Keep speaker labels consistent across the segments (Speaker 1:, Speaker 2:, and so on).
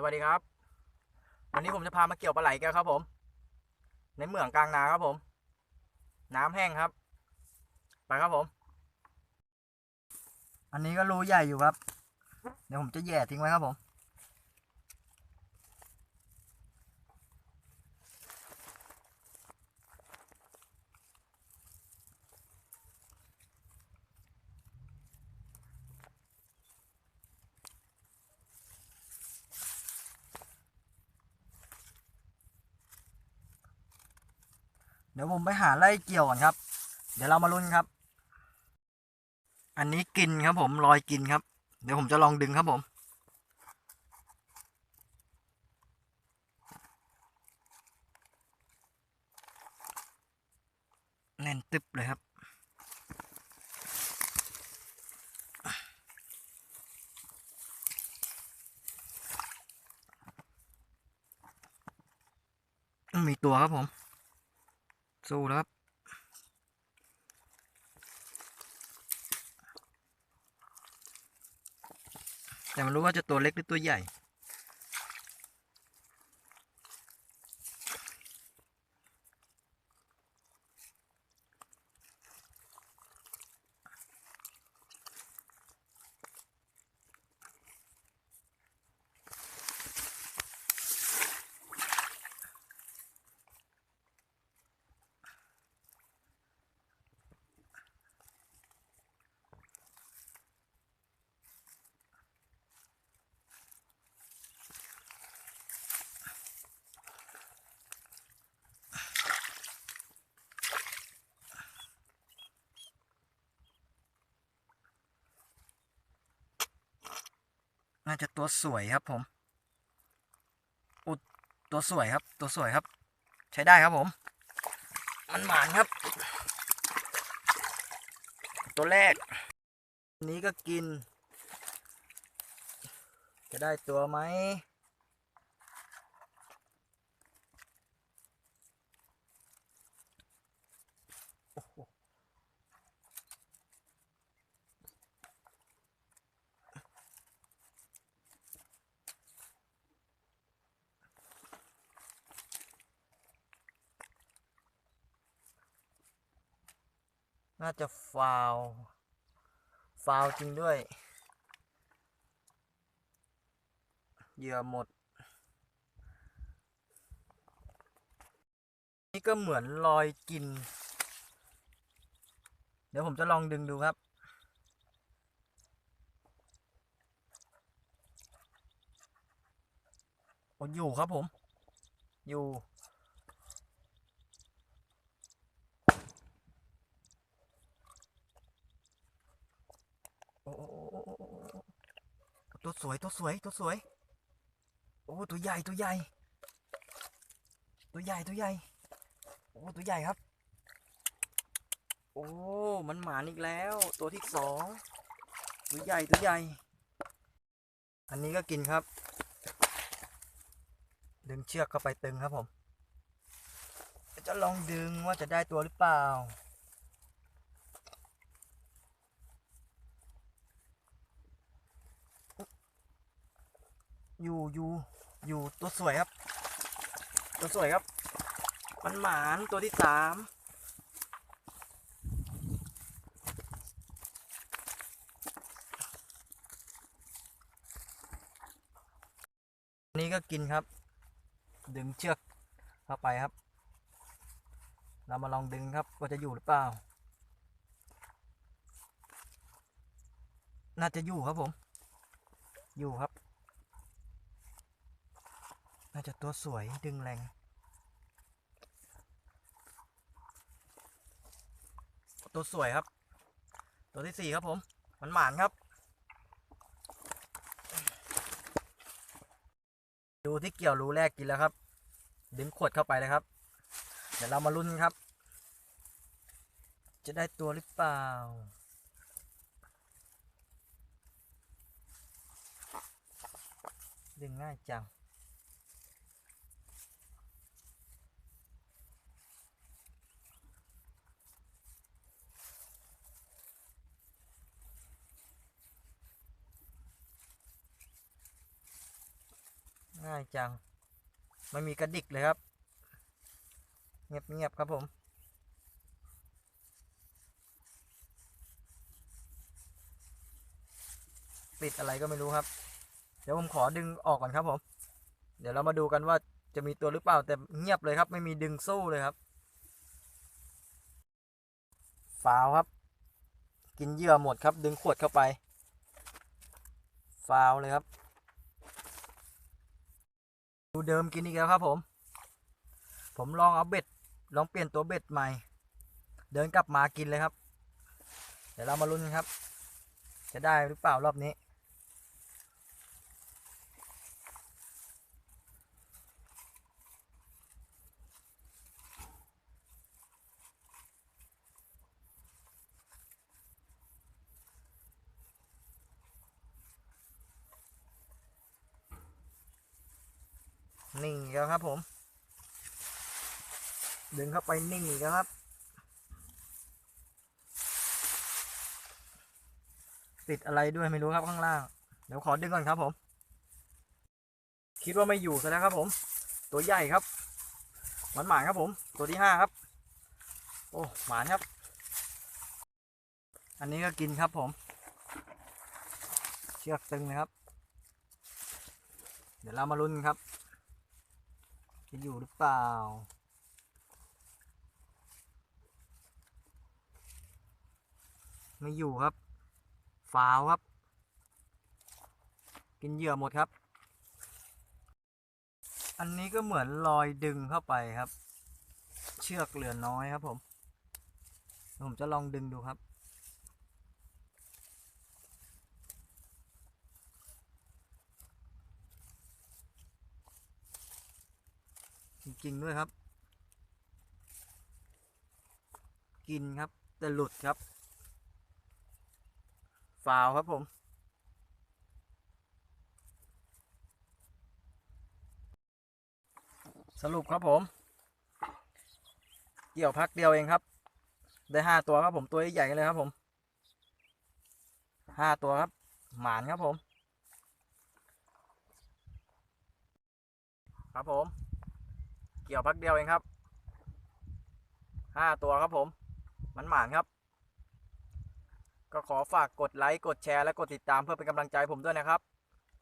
Speaker 1: สวัสดีครับ วันนี้ผมจะพามาเกี่ยวปลาไหลกันครับผม ในเหมืองกลางนาครับผม น้ำแห้งครับ ไปครับผม อันนี้ก็รูใหญ่อยู่ครับ เดี๋ยวผมจะแย่ทิ้งไว้ครับผม ดี๋ยวผมไปหาไล่เกี่ยวก่อนครับ เดี๋ยวเรามาลุ้นครับ อันนี้กินครับผมรอยกินครับ เดี๋ยวผมจะลองดึงครับผม แน่นตึบเลยครับ มีตัวครับผม สู้แล้วครับ แต่ไมันรู้ว่าจะตัวเล็กหรือตัวใหญ่ น่าจะตัวสวยครับผมอุดตัวสวยครับ ตัวสวยครับ ใช้ได้ครับผม มันหมานครับ ตัวแรกนนี้ก็กิน จะได้ตัวไหม น่าจะฟาวฟาวจริงด้วย เหยื่อหมด นี่ก็เหมือนรอยกิน เดี๋ยวผมจะลองดึงดูครับอยู่ครับผม อยู่ โอ้โอ้โอ้โอ้โอ้โอ้โอ้ ตัวสวยตัวสวยตัวสวย โอ้ตัวใหญ่ตัวใหญ่ ตัวใหญ่ตัวใหญ่ โอ้ตัวใหญ่ครับ โอ้ มันหมานอีกแล้ว ตัวที่สองตัวใหญ่ตัวใหญ่ อันนี้ก็กินครับ ดึงเชือกเข้าไปตึงครับผม จะลองดึงว่าจะได้ตัวหรือเปล่า อยู่อยู่อยู่ตัวสวยครับ ตัวสวยครับ มันหมานตัวที่สามนนี้ก็กินครับ ดึงเชือกเข้าไปครับ เรามาลองดึงครับว่าจะอยู่หรือเปล่า น่าจะอยู่ครับผม อยู่ครับ น่าจะตัวสวยดึงแรงตัวสวยครับ ตัวที่สี่ครับผม มันหมานครับ ดูที่เกี่ยวรูแรกกินแล้วครับ ดึงขวดเข้าไปเลยครับ เดี๋ยวเรามาลุ้นกันครับ จะได้ตัวหรือเปล่า ดึงง่ายจัง ง่ายจัง ไม่มีกระดิกเลยครับ เงียบเงียบครับผม ติดอะไรก็ไม่รู้ครับ เดี๋ยวผมขอดึงออกก่อนครับผม เดี๋ยวเรามาดูกันว่าจะมีตัวหรือเปล่าแต่เงียบเลยครับ ไม่มีดึงสู้เลยครับฟาวครับ กินเยื่อหมดครับ ดึงขวดเข้าไป ฟาวเลยครับ ดูเดิมกินอีกแล้วครับผม ผมลองเอาเบ็ด ลองเปลี่ยนตัวเบ็ดใหม่ เดินกลับมากินเลยครับ เดี๋ยวเรามาลุ้นกันครับ จะได้หรือเปล่ารอบนี้ นิ่งแล้วครับผม ดึงเข้าไปนิ่งอีกแล้วครับ ติดอะไรด้วยไม่รู้ครับข้างล่าง เดี๋ยวขอดึงก่อนครับผม คิดว่าไม่อยู่ซะแล้วครับผม ตัวใหญ่ครับ หมันหมานครับผม ตัวที่ห้าครับ โอ้หมานครับ อันนี้ก็กินครับผม เชือกตึงนะครับ เดี๋ยวเรามาลุ้นครับ จะอยู่หรือเปล่า ไม่อยู่ครับฟาวครับ กินเหยื่อหมดครับ อันนี้ก็เหมือนรอยดึงเข้าไปครับ เชือกเหลือน้อยครับผม ผมจะลองดึงดูครับ จริง ๆ ด้วยครับ กินครับ แต่หลุดครับฟาวครับผมสรุปครับผม เกี่ยวพักเดียวเองครับ ได้ห้าตัวครับผมตัวใหญ่เลยครับผมห้าตัวครับ หมานครับผม ครับผม เกี่ยวพักเดียวเองครับห้าตัวครับผม มันหมานครับ ก็ขอฝากกดไลค์ กดแชร์ และกดติดตามเพื่อเป็นกำลังใจผมด้วยนะครับ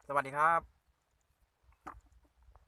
Speaker 1: สวัสดีครับ